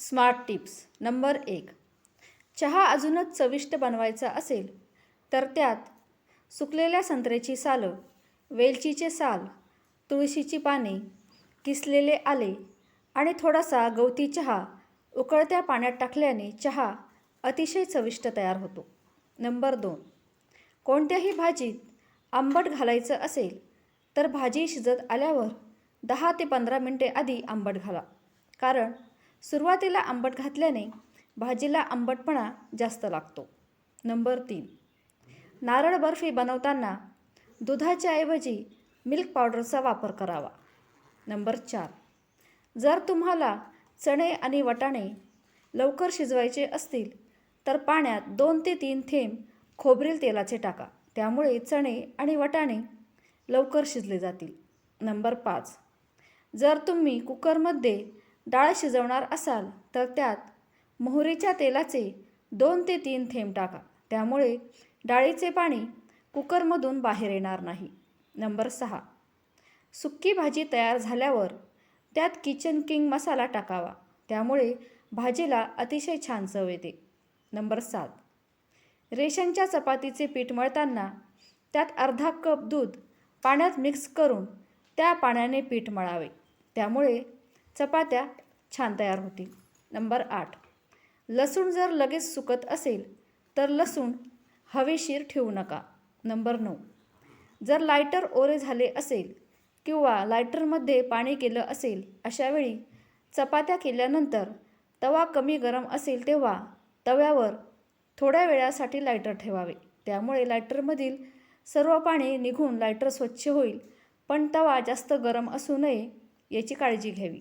Smart tips. Number एक चहा अजूनच चविष्ट बनवायचा असेल तर त्यात सुकलेल्या संत्र्याची सालं वेलचीचे साल तुळशीची पाने किसलेले आले आणि थोडासा गवती चहा उकळत्या पाण्यात टाकल्याने चहा अतिशय चविष्ट तयार होतो. नंबर दोन कोणत्याही भाजीत आंबट घालायचं असेल तर भाजी शिजत आल्यावर दहा ते पंधरा मिनटे आधी आंबट घाला. कारण सुरुवातीला आंबट घातल्याने भाजीला आंबटपणा जास्त लागतो. नंबर तीन. नारळ बर्फी बनवताना दुधाच्या ऐवजी मिल्क पावडरचा वापर करावा. नंबर चार. जर तुम्हाला चणे आणि वटाणे लवकर शिजवायचे असतील तर पाण्यात दोन ते तीन थेंब खोबरेल तेलाचे टाका. त्यामुळे चणे आणि वटाणे लवकर शिजले जातील. नंबर पाच. जर तुम्ही कुकरमध्ये डाळ शिजवणार असाल तर त्यात मोहरीच्या तेलाचे दोन ते तीन थेंब टाका. त्यामुळे डाळीचे पाणी कुकरमधून बाहेर येणार नाही. नंबर सहा. सुक्की भाजी तयार झाल्यावर त्यात किचन किंग मसाला टाकावा. त्यामुळे भाजीला अतिशय छान चव येते. नंबर सात. रेशनच्या चपातीचे पीठ मळताना त्यात अर्धा कप दूध पाण्यात मिक्स करून त्या पाण्याने पीठ मळावे. त्यामुळे चपात्या छान तयार होतील. नंबर आठ. लसूण जर लगेच सुकत असेल तर लसूण हवेशीर ठेवू नका. नंबर नऊ. जर लायटर ओरे झाले असेल किंवा लायटरमध्ये पाणी केलं असेल अशावेळी चपात्या केल्यानंतर तवा कमी गरम असेल तेव्हा तव्यावर थोड्या वेळासाठी लायटर ठेवावे. त्यामुळे लायटरमधील सर्व पाणी निघून लायटर स्वच्छ होईल पण तवा जास्त गरम असू नये याची काळजी घ्यावी.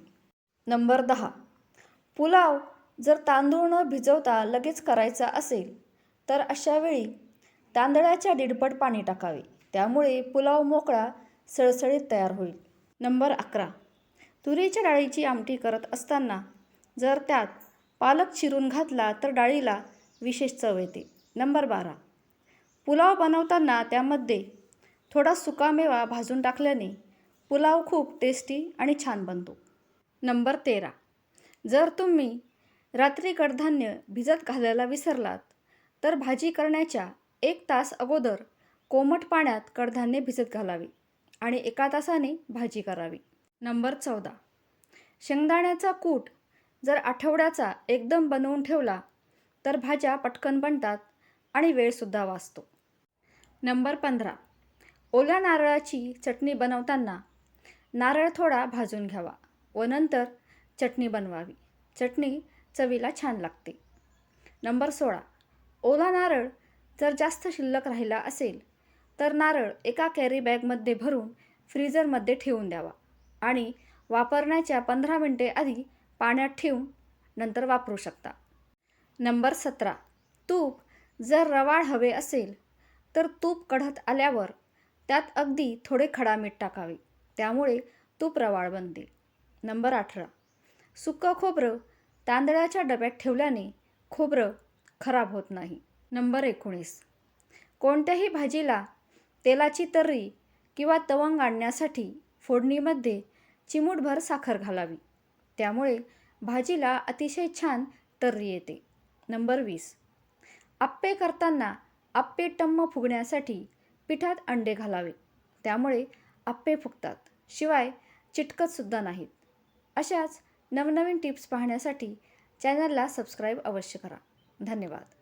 नंबर दहा. पुलाव जर तांदूळ न भिजवता लगेच करायचा असेल तर अशावेळी तांदळाच्या दीडपट पाणी टाकावे. त्यामुळे पुलाव मोकळा सळसळीत तयार होईल. नंबर अकरा. तुरीच्या डाळीची आमटी करत असताना जर त्यात पालक चिरून घातला तर डाळीला विशेष चव येते. नंबर बारा. पुलाव बनवताना त्यामध्ये थोडा सुकामेवा भाजून टाकल्याने पुलाव खूप टेस्टी आणि छान बनतो. नंबर तेरा. जर तुम्ही रात्री कडधान्य भिजत घालायला विसरलात तर भाजी करण्याच्या एक तास अगोदर कोमट पाण्यात कडधान्य भिजत घालावी आणि एका तासाने भाजी करावी. नंबर चौदा. शेंगदाण्याचा कूट जर आठवड्याचा एकदम बनवून ठेवला तर भाज्या पटकन बनतात आणि वेळसुद्धा वाचतो. नंबर पंधरा. ओल्या नारळाची चटणी बनवताना नारळ थोडा भाजून घ्यावा. व नंतर चटणी बनवावी. चटणी चवीला छान लागते. नंबर सोळा. ओला नारळ जर जास्त शिल्लक राहिला असेल तर नारळ एका कॅरी बॅगमध्ये भरून फ्रीजरमध्ये ठेवून द्यावा आणि वापरण्याच्या पंधरा मिनटे आधी पाण्यात ठेवून नंतर वापरू शकता. नंबर सतरा. तूप जर रवाळ हवे असेल तर तूप कढत आल्यावर त्यात अगदी थोडे खडा मीठ टाकावे. त्यामुळे तूप रवाळ बनते. नंबर अठरा. सुकं खोबरं तांदळाच्या डब्यात ठेवल्याने खोबरं खराब होत नाही. नंबर एकोणीस. कोणत्याही भाजीला तेलाची तर्री किंवा तवंग आणण्यासाठी फोडणीमध्ये चिमूटभर साखर घालावी. त्यामुळे भाजीला अतिशय छान तर्री येते. नंबर वीस. आप्पे करताना आप्पे टम्म फुगण्यासाठी पिठात अंडे घालावे. त्यामुळे आप्पे फुगतात. शिवाय चिटकतसुद्धा नाहीत. अशाच नवनवीन टिप्स पाहण्यासाठी चॅनलला सबस्क्राईब अवश्य करा. धन्यवाद.